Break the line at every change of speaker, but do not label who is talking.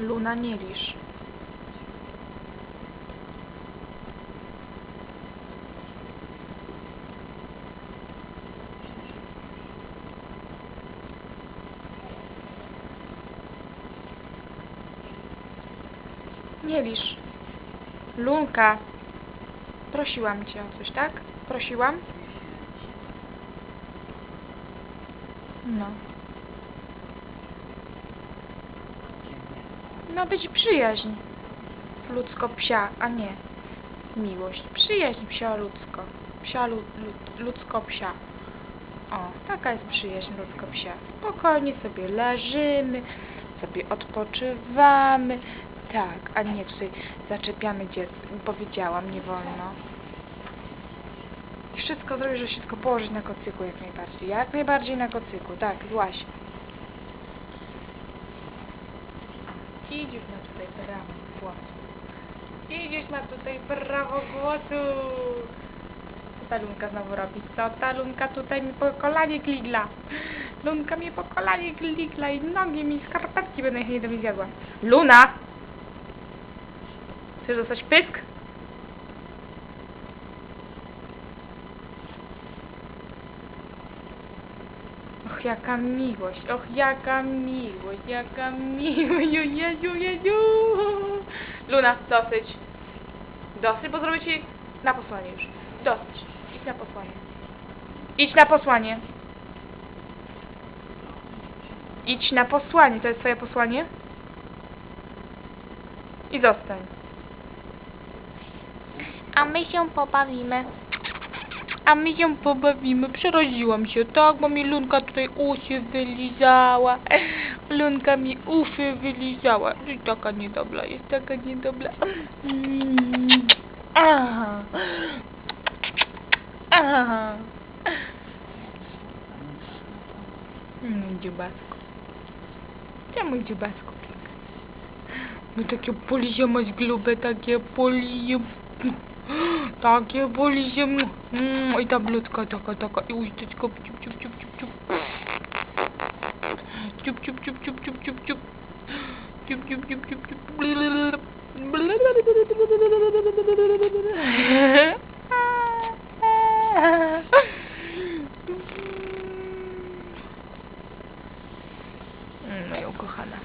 Luna nie lisz. Nie lisz. Lunka. Prosiłam cię o coś, tak? Prosiłam? No. No być przyjaźń. Ludzko-psia, a nie miłość. Przyjaźń psia-ludzko. Psia lu, lu, ludzko-psia. O, taka jest przyjaźń ludzko-psia. Spokojnie sobie leżymy, sobie odpoczywamy. Tak, a nie tutaj zaczepiamy dziecko. Powiedziałam, nie wolno. I wszystko zrobisz, żeby się tylko położyć na kocyku jak najbardziej. Jak najbardziej na kocyku, tak, złaś. Idziesz ma tutaj prawo głosu. Idziesz ma tutaj prawo głosu. Co ta lunka znowu robi? Co ta lunka tutaj mi po kolanie kligla? Lunka mi po kolanie kligla i nogi mi skarpetki będę chętnie do mnie zjadła. Luna! Chcesz dostać pysk? Och, jaka miłość, och, jaka miłość, jaka miłość, o Jezu. Luna, dosyć. Dosyć, bo zrobię ci na posłanie już. Dosyć. Idź na posłanie. Idź na posłanie. Idź na posłanie. To jest twoje posłanie? I zostań. A my się pobawimy. A my się pobawimy. Przeraziłam się, tak? Bo mi Lunka tutaj uszy wylizała. Lunka mi uszy wylizała. Taka niedobra jest, taka niedobra. Mm. Aha. Aha. Mm, dziubasko. Czemu dziubasko? No takie polizie masz grube, takie polizie. Так, я больше... Ой, таблетка, такая, такая. И усточка. Чуп-чуп-чуп-чуп-чуп. Чуп-чуп-чуп-чуп-чуп-чуп-чуп. Чуп-чуп-чуп-чуп-чуп. Моя кохана.